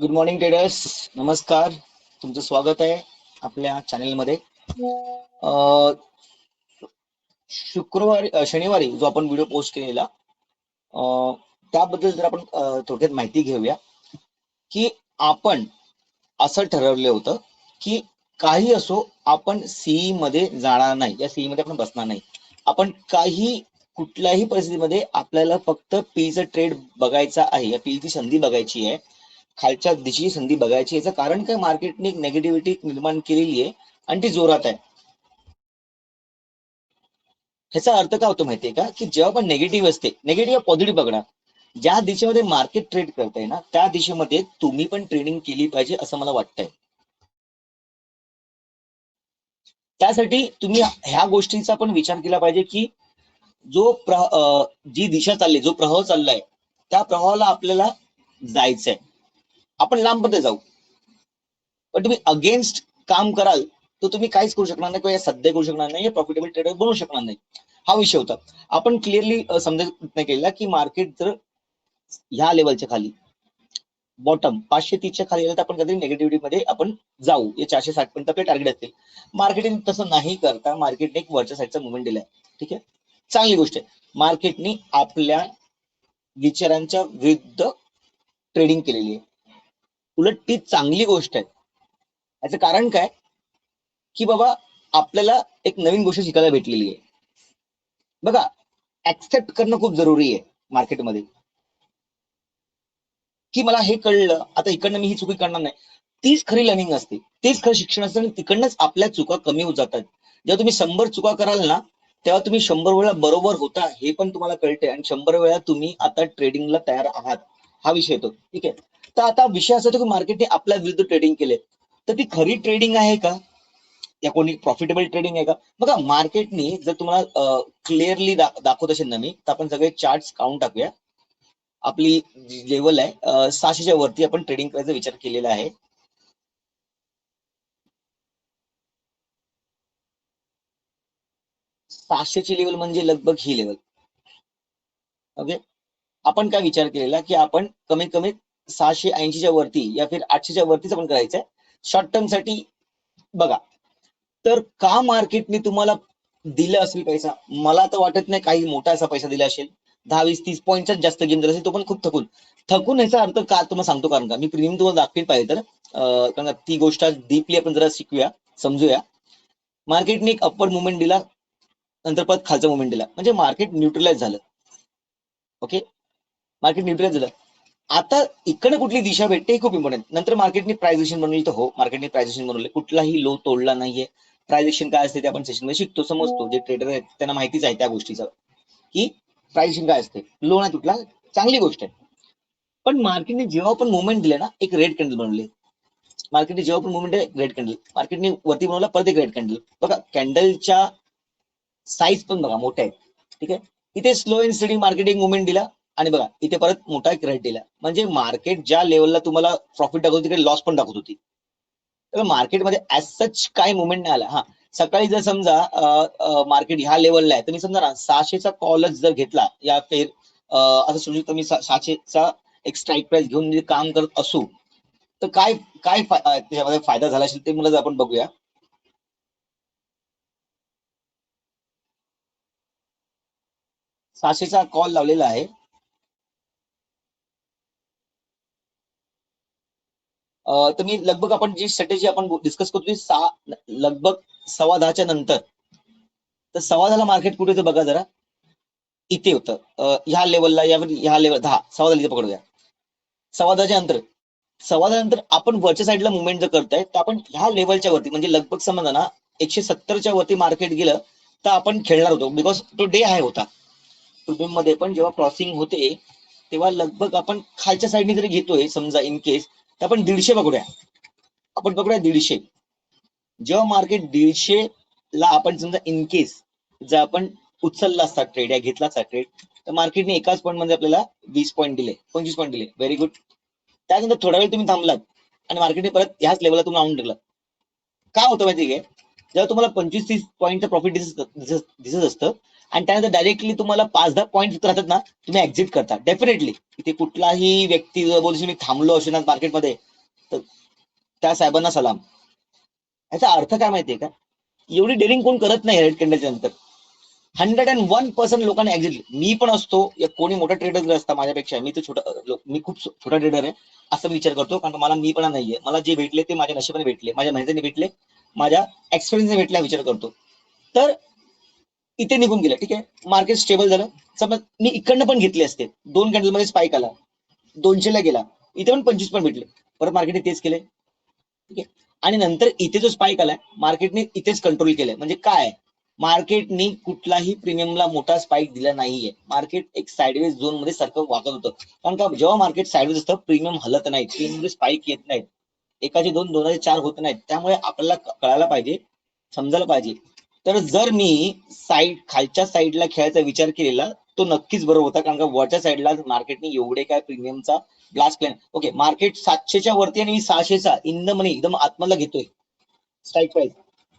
Good morning traders नमस्कार. तुमचं स्वागत आहे आपल्या चॅनेलमध्ये शुक्रवारी शनिवारी जो आपण व्हिडिओ पोस्ट केलेला त्याबद्दल जर आपण थोडक्यात माहिती घेऊया की आपण असं ठरवलं होतं की काही असो आपण सीई मध्ये जाणार नाही. या सीई मध्ये आपण बसणार नाही. आपण काही कुठल्याही परिस्थितीमध्ये आपल्याला फक्त पीचं ट्रेड बघायचा आहे. या पीची संधी बघायची आहे. खालच्या दिशेची संधी बघायची याचं कारण काय? मार्केटने एक नेगेटिव्हिटी निर्माण केलेली आहे आणि ती जोरात आहे. ह्याचा अर्थ काय होतो माहितीये का? की जेव्हा पण नेगेटिव्ह असते नेगेटिव्ह पॉझिटिव्ह बघणार. ज्या दिशेमध्ये मार्केट ट्रेड करताय ना त्या दिशेमध्ये तुम्ही पण ट्रेडिंग केली पाहिजे असं मला वाटतंय. त्यासाठी तुम्ही ह्या गोष्टीचा पण विचार केला पाहिजे की जो प्र जी दिशा चालली जो प्रवाह चाललाय त्या प्रवाहाला आपल्याला जायचंय. आपण लांबमध्ये जाऊ. पण तुम्ही अगेन्स्ट काम कराल तर तुम्ही काहीच करू शकणार नाही किंवा या सध्या करू शकणार नाही प्रॉफिटेबल ट्रेडर बनवू शकणार नाही. हा विषय होता. आपण क्लिअरली समजायचा प्रयत्न केला की मार्केट जर ह्या लेवलच्या खाली बॉटम पाचशे तीसच्या खाली गेलं तर आपण कधी निगेटिव्हिटी मध्ये आपण जाऊ. या चारशे साठ पर्यंत आपले टार्गेट असतील. मार्केटने तसं नाही करता मार्केटने एक वरच्या साईडचा मुवमेंट दिलाय. ठीक आहे? चांगली गोष्ट आहे. मार्केटने आपल्या विचारांच्या विरुद्ध ट्रेडिंग केलेली आहे. उलट ती चांगली गोष्ट आहे. याचं कारण काय? की बाबा आपल्याला एक नवीन गोष्ट शिकायला भेटलेली आहे. बघा ऍक्सेप्ट करणं खूप जरुरी आहे मार्केटमध्ये की मला हे कळलं आता इकडनं मी ही चुकी करणार नाही. तीच खरी लर्निंग असते. तीच खरं शिक्षण असतं आणि तिकडनंच आपल्या चुका कमी होत जातात. जेव्हा तुम्ही शंभर चुका कराल ना तेव्हा तुम्ही शंभर वेळा बरोबर होता हे पण तुम्हाला कळते आणि शंभर वेळा तुम्ही आता ट्रेडिंगला तयार आहात. हा विषय येतो. ठीक आहे? तर आता विषय असा होतो की मार्केटने आपल्या विरुद्ध ट्रेडिंग केले. तर ती खरी ट्रेडिंग आहे का? या कोणी प्रॉफिटेबल ट्रेडिंग आहे का? बघा मार्केटनी जर तुम्हाला क्लिअरली दाखवत असेल ना मी तर आपण सगळे चार्ट काउंट टाकूया. आपली लेवल आहे सहाशेच्या वरती आपण ट्रेडिंग करायचा विचार केलेला आहे. सहाशेची लेवल म्हणजे लगभग ही लेवल ओके आपण काय विचार केलेला की आपण कमीत कमी सहाशे ऐंशीच्या वरती या फिर आठशेच्या वरतीच आपण करायचंय. शॉर्ट टर्मसाठी बघा. तर का मार्केटने तुम्हाला दिलं असेल पैसा? मला तर वाटत नाही काही मोठा असा पैसा दिला असेल. दहा वीस तीस पॉईंटचा जास्त गेम दिला असेल तो पण खूप थकून. थकून याचा अर्थ का? तुम्हाला सांगतो कारण का. मी प्रीमियम तुम्हाला दाखवीन पाहिजे तर. कारण का ती गोष्ट डीपली आपण जरा शिकूया समजूया. मार्केटने एक अप्पर मुवमेंट दिला नंतर परत खालचा मुवमेंट दिला. म्हणजे मार्केट न्यूट्रलाइज झालं. ओके मार्केट न्यूट्रलाइज झालं. आता इकडनं कुठली दिशा भेटते हे खूप इम्पॉर्टंट नंतर मार्केटने प्रायझेशन बनवली तर हो मार्केटने प्रायझेशन बनवले. कुठलाही लो तोडला नाहीये. प्रायझेशन काय असते ते आपण सेशनमध्ये शिकतो समजतो. जे ट्रेडर आहेत त्यांना माहितीच आहे त्या गोष्टीचं. की प्रायझेशन काय असते? लो नाही तुटला चांगली गोष्ट आहे. पण मार्केटने जेव्हा पण मुवमेंट दिले ना एक रेड कॅन्डल बनवले. मार्केटने जेव्हा पण मुवमेंट आहे रेड कॅन्डल मार्केटने वरती बनवला परत एक रेड कॅन्डल बघा कॅन्डलच्या साईज पण बघा मोठ्या आहेत. ठीक आहे? इथे slow and study marketing movement दिला. आणि बघा इथे परत मोठा एक रेट दिला म्हणजे मार्केट ज्या लेवलला तुम्हाला प्रॉफिट दाखवत होती तिकडे लॉस पण दाखवत होती. तर मार्केटमध्ये ऍज सच काय मुवमेंट नाही आला. हा सकाळी जर समजा मार्केट ह्या लेवलला आहे तर मी समजा ना सहाशेचा कॉलच जर घेतला या फेर असं समजू शकतो मी सहाशेचा एक स्ट्राईक प्राइस घेऊन काम करत असू तर काय काय त्याच्यामध्ये फायदा झाला असेल ते मला आपण बघूया. सहाशेचा कॉल लावलेला आहे. तर मी लगभग आपण जी स्ट्रॅटेजी आपण डिस्कस करतो ती सहा लगभग सव्वा दहाच्या नंतर. तर सव्वा दहाला मार्केट कुठे होतं बघा जरा. इथे होतं. ह्या लेवलला या ह्या लेवल दहा सव्वा दहा इथे पकडूया. सव्वा दहाच्या नंतर. सव्वा दहा नंतर आपण वरच्या साईडला मुवमेंट जर करताय तर आपण ह्या लेवलच्या वरती म्हणजे लगभग समजा ना एकशे सत्तरच्या वरती मार्केट गेलं तर आपण खेळणार होतो. बिकॉज तो डे हाय होता. मध्ये पण जेव्हा क्रॉसिंग होते तेव्हा लगभग आपण खालच्या साईडने जरी घेतोय समजा इन केस आपण दीडशे बघूया. आपण बघूया दीडशे. जेव्हा मार्केट दीडशे ला आपण समजा इन केस जर आपण उचलला असता ट्रेड या घेतला असता ट्रेड तर मार्केटने एकाच पॉईंटमध्ये आपल्याला वीस पॉईंट दिले पंचवीस पॉईंट दिले. व्हेरी गुड त्यानंतर थोडा वेळ तुम्ही थांबलात आणि मार्केटने परत ह्याच लेवलला तुम्ही आणून टाकलं. काय होतं माहिती आहे जेव्हा तुम्हाला पंचवीस तीस पॉईंटचं प्रॉफिट दिसत दिसत असतं आणि त्यानंतर डायरेक्टली तुम्हाला पाच दहा पॉईंट राहतात ना तुम्ही एक्झिट करता. डेफिनेटली इथे कुठलाही व्यक्ती जर मी थांबलो असेल ना मार्केटमध्ये तर त्या साहेबांना सलाम. याचा अर्थ काय माहितीये का? एवढी डेअरिंग कोण करत नाही रेड कॅन्डलच्या नंतर. हंड्रेड अँड वन पर्सेंट लोकांनी एक्झिट मी पण असतो या कोणी मोठा ट्रेडर जर असता माझ्यापेक्षा मी तर छोटा मी खूप छोटा ट्रेडर आहे असं विचार करतो कारण मला मी पण नाहीये. मला जे भेटले ते माझ्या नशिबाने भेटले माझ्या मेहनतीने भेटले माझ्या एक्सपिरियन्सने भेटला विचार करतो. तर इथे निघून गेलं ठीक आहे? मार्केट स्टेबल झालं. समज मी इकडनं पण घेतले असते. दोन कॅन्डलमध्ये स्पाईक आला. दोनशेला गेला. इथे पण पंचवीस पण भेटले. परत मार्केटने तेच केले ठीक आहे? आणि नंतर इथे जो स्पाईक आलाय मार्केटने इथेच कंट्रोल केलंय. म्हणजे काय? मार्केटने कुठलाही प्रीमियमला मोठा स्पाईक दिला नाहीये. मार्केट एक साईडवेज झोनमध्ये सारखं वागत होतं. कारण का जेव्हा मार्केट साईडवेज असतं प्रीमियम हलत नाही. प्रीमियम स्पाईक येत नाहीत. एकाचे दोन दोनाचे चार होत नाहीत. त्यामुळे आपल्याला कळायला पाहिजे समजायला पाहिजे तर जर मी साईड खालच्या साईडला खेळायचा विचार केलेला तो नक्कीच बरोबर होता. कारण का वरच्या साईडला मार्केटने एवढे काय प्रीमियमचा ब्लास्ट प्लॅन ओके मार्केट सातशेच्या वरती आणि मी सहाशेचा इन द मनी एकदम आत्माला घेतोय. स्ट्राईक प्राईस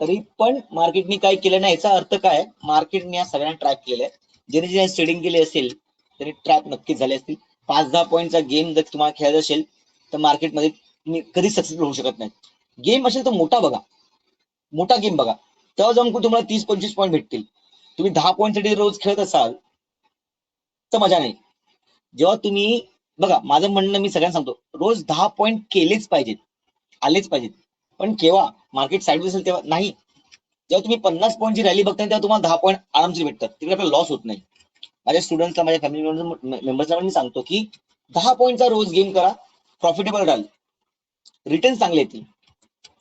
तरी पण मार्केटने काय केलं नाही याचा अर्थ काय? मार्केटने या सगळ्यांना ट्रॅप केलेला आहे ज्याने ज्याने ट्रेडिंग केली असेल त्याने ट्रॅप नक्कीच झाले असतील. पाच दहा पॉईंटचा गेम जर तुम्हाला खेळायचा असेल तर मार्केटमध्ये तुम्ही कधी सक्सेसफुल होऊ शकत नाही. गेम असेल तर मोठा बघा. मोठा गेम बघा. तेव्हा जमकून तुम्हाला तीस पंचवीस पॉईंट भेटतील. तुम्ही दहा पॉईंटसाठी रोज खेळत असाल तर मजा नाही. जेव्हा तुम्ही बघा माझं म्हणणं मी सगळ्यांना सांगतो रोज दहा पॉईंट केलेच पाहिजेत आलेच पाहिजेत. पण केव्हा? मार्केट साईड असेल तेव्हा नाही. जेव्हा तुम्ही पन्नास पॉईंटची रॅली बघताय तेव्हा तुम्हाला दहा पॉईंट आरामशीर भेटतात. तिकडे आपल्याला लॉस होत नाही. माझ्या स्टुडंट्सला माझ्या फॅमिली मेंबर्सला पण मी सांगतो की दहा पॉईंटचा रोज गेम करा प्रॉफिटेबल राहील रिटर्न चांगले येतील.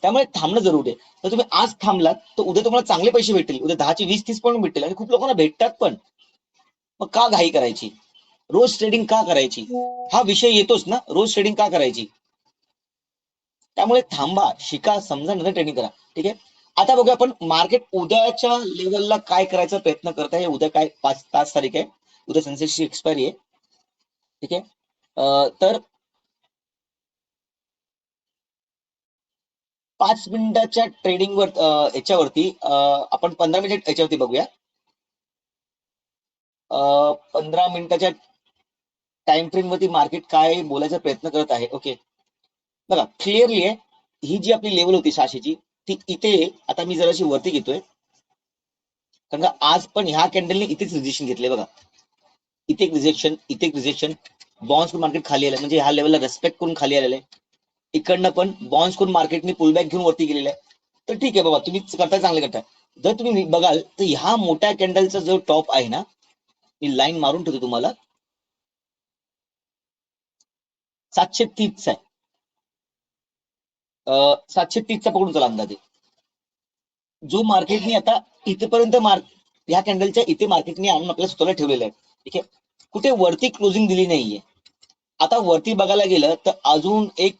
त्यामुळे थांबणं जरुरी आहे. तर तुम्ही आज थांबलात तर उद्या तुम्हाला चांगले पैसे भेटतील. उद्या दहाचे वीस तीस पॉईंट भेटतील. आणि खूप लोकांना भेटतात पण. मग का घाई करायची? रोज ट्रेडिंग का करायची? हा विषय येतोच ना. रोज ट्रेडिंग का करायची? त्यामुळे थांबा शिका समजा नंतर ट्रेडिंग करा. ठीक आहे? आता बघूया आपण मार्केट उद्याच्या लेवलला काय करायचा प्रयत्न करत आहे. उद्या काय पाच पाच तारीख आहे. उद्या सेन्सेक्सची एक्सपायरी आहे. ठीक आहे? तर पाच मिनिटाच्या ट्रेडिंगवर वर याच्यावरती आपण पंधरा मिनिट याच्यावरती बघूया. पंधरा मिनिटाच्या टाइम फ्रेम वरती मार्केट काय बोलायचा प्रयत्न करत आहे. ओके बघा क्लिअरली आहे ही जी आपली लेवल होती सहाशेची ती इथे आता मी जराशी वरती घेतोय. कारण का आज पण ह्या कॅन्डलने इथेच रिजेक्शन घेतले बघा. इथे एक रिजेक्शन इथे एक रिजेक्शन बॉन्स मार्केट खाली आलं म्हणजे ह्या लेवलला रेस्पेक्ट करून खाली आलेलं आहे. इकडनं पण बॉन्स करून मार्केटने पुलबॅक घेऊन वरती गेलेलं आहे तर ठीक आहे बाबा तुम्ही करताय चांगले करताय. जर तुम्ही बघाल तर ह्या मोठ्या कॅन्डलचा जो टॉप आहे ना मी लाईन मारून ठेवतो तुम्हाला. सातशे तीसचा आहे. सातशे तीसचा पकडून चला अंदाजे. जो मार्केटने आता इथेपर्यंत मार्क ह्या कॅन्डलच्या इथे मार्केटने आणून आपल्या स्वतःला ठेवलेलं आहे. ठीक आहे? कुठे वरती क्लोजिंग दिली नाहीये. आता वरती बघायला गेलं तर अजून एक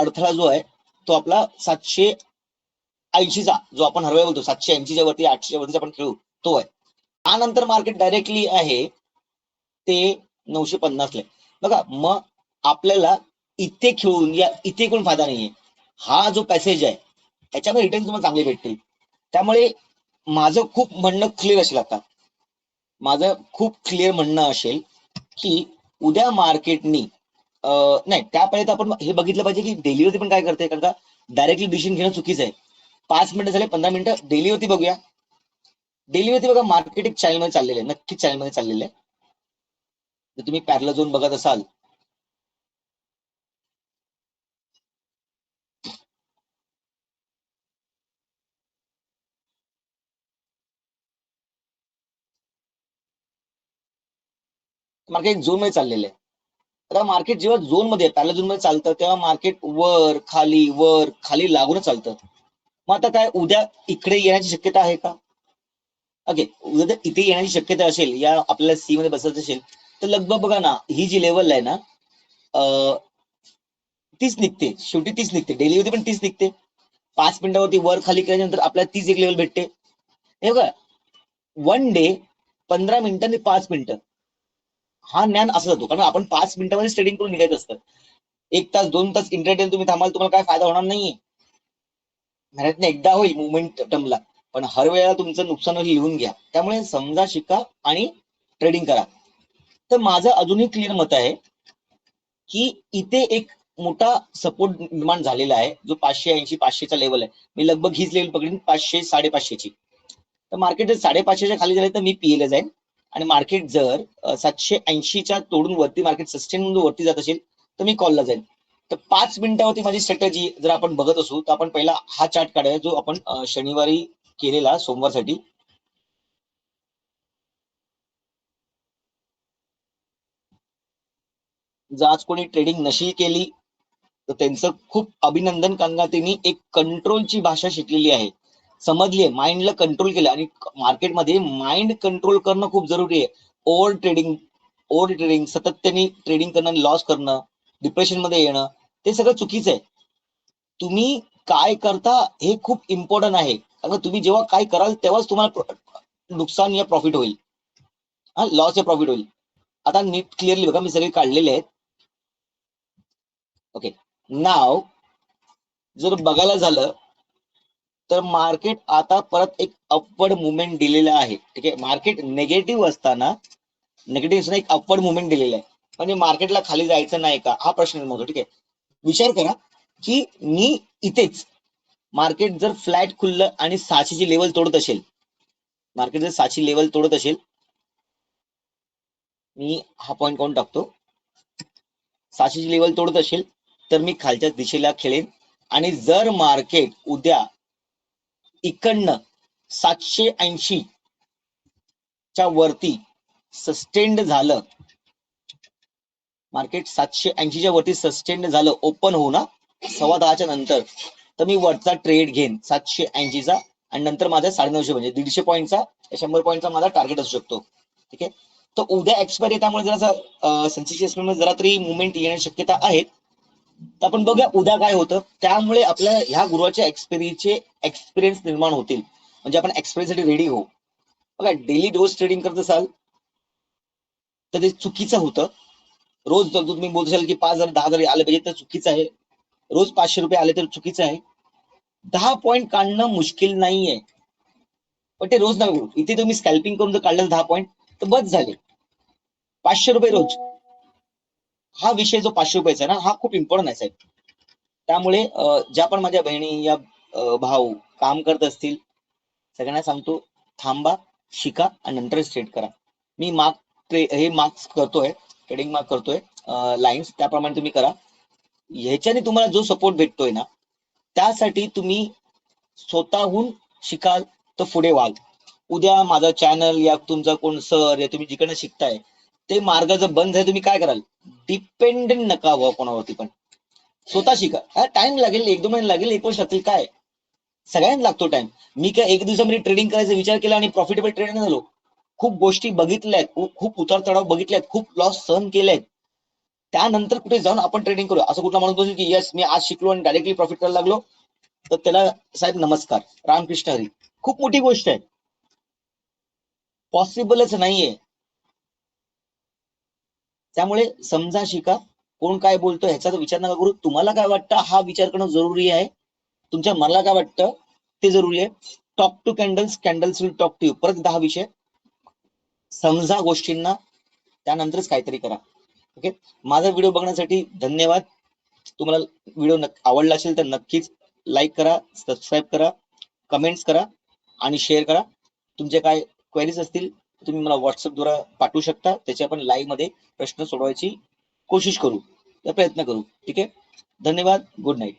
अडथळा जो आहे तो आपला सातशे ऐंशीचा जो आपण हरवाय बोलतो सातशे ऐंशीच्या वरती आठशेच्या वरती आपण खेळू तो आहे. त्यानंतर मार्केट डायरेक्टली आहे ते नऊशे पन्नासला. बघा मग आपल्याला इथे खेळून या इथे कोण फायदा नाहीये. हा जो पॅसेज आहे त्याच्यामध्ये रिटर्न तुम्हाला चांगले भेटतील. त्यामुळे माझं खूप म्हणणं क्लिअर असेल आता. माझं खूप क्लिअर म्हणणं असेल की उद्या मार्केटनी नाही त्या आपण हे बघितलं पाहिजे की डेलीवरती पण काय करते कारण का डायरेक्टली डिसिजन घेणं चुकीचं आहे. पाच मिनिटं झाले पंधरा मिनिटं डेलीवरती बघूया. डेलीवरती बघा मार्केट एक चॅनलमध्ये चाललेलं आहे. नक्कीच चॅनलमध्ये चाललेलं आहे. जर तुम्ही पॅरल झोन बघत असाल. मार्केट झोनमध्ये चाललेलं आहे. आता मार्केट जेव्हा झोनमध्ये पॅरल झोनमध्ये चालतं तेव्हा मार्केट वर खाली वर खाली लागूनच चालतं. मग आता काय उद्या इकडे येण्याची शक्यता आहे का? ओके उद्या जर इथे येण्याची शक्यता असेल या आपल्याला सी मध्ये बसायचं असेल तर लगभग बघा ना ही जी लेवल आहे ना तीच निघते. शेवटी तीच निघते. डेलीवरती पण तीच निघते. पाच मिनिटावरती वर खाली केल्यानंतर आपल्याला तीच एक लेवल भेटते. हे बघा वन डे पंधरा मिनिटं आणि पाच मिनिटं. हा ज्ञान असं जातो कारण आपण पाच मिनिटामध्ये ट्रेडिंग करून निघायचं असतं. एक तास दोन तास इंटरटेन तुम्ही थांबाल तुम्हाला काय फायदा होणार नाहीये. मेहनतने एकदा होईल मुवमेंट टर्मला पण हर वेळेला तुमचं नुकसान लिहून घ्या. त्यामुळे समजा शिका आणि ट्रेडिंग करा. तर माझं अजूनही क्लिअर मत आहे की इथे एक मोठा सपोर्ट निर्माण झालेला आहे जो पाचशे ऐंशी पाचशेचा लेवल आहे. मी लगभग हीच लेवल पकडीन पाचशे साडेपाचशेची. तर मार्केट जर साडेपाचशेच्या खाली झाले तर मी पीएला जाईन. आणि मार्केट जर सातशे ऐंशीच्या तोडून वरती मार्केट सस्टेन वरती जात असेल तर मी कॉलला जाईल तर पाच मिनिटावरती माझी स्ट्रॅटेजी जर आपण बघत असू तर आपण पहिला हा चार्ट काढूया जो आपण शनिवारी केलेला सोमवारसाठी. जर आज कोणी ट्रेडिंग नशील केली तर त्यांचं खूप अभिनंदन कारण का त्यांनी एक कंट्रोलची भाषा शिकलेली आहे. समजले माइंडला कंट्रोल केलं आणि मार्केटमध्ये माइंड कंट्रोल करणं खूप जरुरी आहे. ओव्हर ट्रेडिंग ओव्हर ट्रेडिंग सतत त्यांनी ट्रेडिंग करणं लॉस करणं डिप्रेशनमध्ये येणं ते सगळं चुकीचं आहे. तुम्ही काय करता हे खूप इम्पॉर्टंट आहे. कारण तुम्ही जेव्हा काय कराल तेव्हाच तुम्हाला नुकसान या प्रॉफिट होईल. हा लॉस या प्रॉफिट होईल. आता नीट क्लिअरली बघा मी सगळे काढलेले आहेत. ओके नाव जर बघायला झालं तर मार्केट आता परत एक अपवर्ड मुवमेंट दिलेलं आहे. ठीक आहे? मार्केट नेगेटिव्ह असताना नेगेटिव्ह असताना एक अपवर्ड मुवमेंट दिलेलं आहे. म्हणजे मार्केटला खाली जायचं नाही का? हा प्रश्न निर्माण होतो ठीक आहे? विचार करा की मी इथेच मार्केट जर फ्लॅट खुललं आणि सहाशेची लेवल तोडत असेल मार्केट जर सहाशे लेवल तोडत असेल मी हा पॉईंट काढून टाकतो. सहाशेची लेवल तोडत असेल तर मी खालच्या दिशेला खेळेन. आणि जर मार्केट उद्या इकडनं सातशे ऐंशी च्या वरती सस्टेंड झालं. मार्केट सातशे ऐंशीच्या वरती सस्टेंड झालं. ओपन होऊ ना? सव्वा दहाच्या नंतर. तर मी वरचा ट्रेड घेईन सातशे ऐंशीचा आणि नंतर माझा साडेनऊशे म्हणजे दीडशे पॉईंटचा शंभर पॉईंटचा माझा टार्गेट असू शकतो. ठीक आहे? तर उद्या एक्सपायरी त्यामुळे जरा सेन्सिटिव्ह जरा तरी मुवमेंट येण्याची शक्यता आहे. आपण बघूया उद्या काय होतं. त्यामुळे आपल्या ह्या गुरुवाच्या एक्सपिरियन्सचे एक्सपिरियन्स निर्माण होतील. म्हणजे आपण एक्सपिरियन्ससाठी रेडी होऊ. बघा डेली रोज ट्रेडिंग करत असाल तर ते चुकीचं होतं. रोज जर तुम्ही बोलत असाल की पाच हजार दहा हजार आले पाहिजे तर चुकीचं आहे. रोज पाचशे रुपये आले तर चुकीचं आहे. दहा पॉईंट काढणं मुश्किल नाहीये. पण ते रोज नाही इथे तुम्ही स्कॅल्पिंग करून जर काढलं दहा पॉईंट तर बस झाले. पाचशे रुपये रोज. हा विषय जो पाचशे रुपयाचा आहे ना हा खूप इम्पॉर्टंट आहे साहेब. त्यामुळे ज्या पण माझ्या बहिणी या भाऊ काम करत असतील सगळ्यांना सांगतो थांबा शिका आणि नंतर ट्रेड करा. मी मार्क ट्रे हे मार्क्स करतोय ट्रेडिंग मार्क करतोय लाईन्स त्याप्रमाणे तुम्ही करा. ह्याच्याने तुम्हाला जो सपोर्ट भेटतोय ना त्यासाठी तुम्ही स्वतःहून शिकाल तर पुढे व्हाल उद्या माझा चॅनल या तुमचा कोण सर या तुम्ही जिकडनं शिकताय ते मार्ग जर बंद झाले तुम्ही काय कराल? डिपेंडेंट नका व्हा कोणावरती पण. स्वतः शिका. टाइम लागेल एक दोन महिने लागेल एक वर्ष लागतील काय? सगळ्यांना लागतो टाइम मी काय एक दिवसामध्ये ट्रेडिंग करायचा विचार केला आणि प्रॉफिटेबल ट्रेड झालो. खूप गोष्टी बघितल्या आहेत खूप उतार चढाव बघितल्यात खूप लॉस सहन केलेत. त्यानंतर कुठे जाऊन आपण ट्रेडिंग करू? असं कुठला माणूस बोलतो की यस मी आज शिकलो आणि डायरेक्टली प्रॉफिट करायला लागलो. तर त्याला साहेब नमस्कार. रामकृष्ण हरी. खूप मोठी गोष्ट आहे. पॉसिबलच नाहीये. त्यामुळे समजा शिका कोण काय बोलतो ह्याचा विचार नका करू. तुम्हाला काय वाटतं? हा विचार करणं जरुरी आहे. तुमच्या मनाला काय वाटतं? ते जरुरी आहे. Talk to candles candles will talk to you परत दहा विषय. समजा गोष्टींना त्यानंतरच काहीतरी करा. ओके माझा व्हिडिओ बघण्यासाठी धन्यवाद. तुम्हाला व्हिडिओ आवडला असेल तर नक्कीच लाईक करा सबस्क्राईब करा कमेंट्स करा आणि शेअर करा. तुमचे काय क्वेरीज असतील तुम्ही मला व्हॉट्सअपद्वारा पाठवू शकता. त्याचे आपण लाईव्हमध्ये प्रश्न सोडवायची कोशिश करू. प्रयत्न करू. ठीक आहे? धन्यवाद. Good night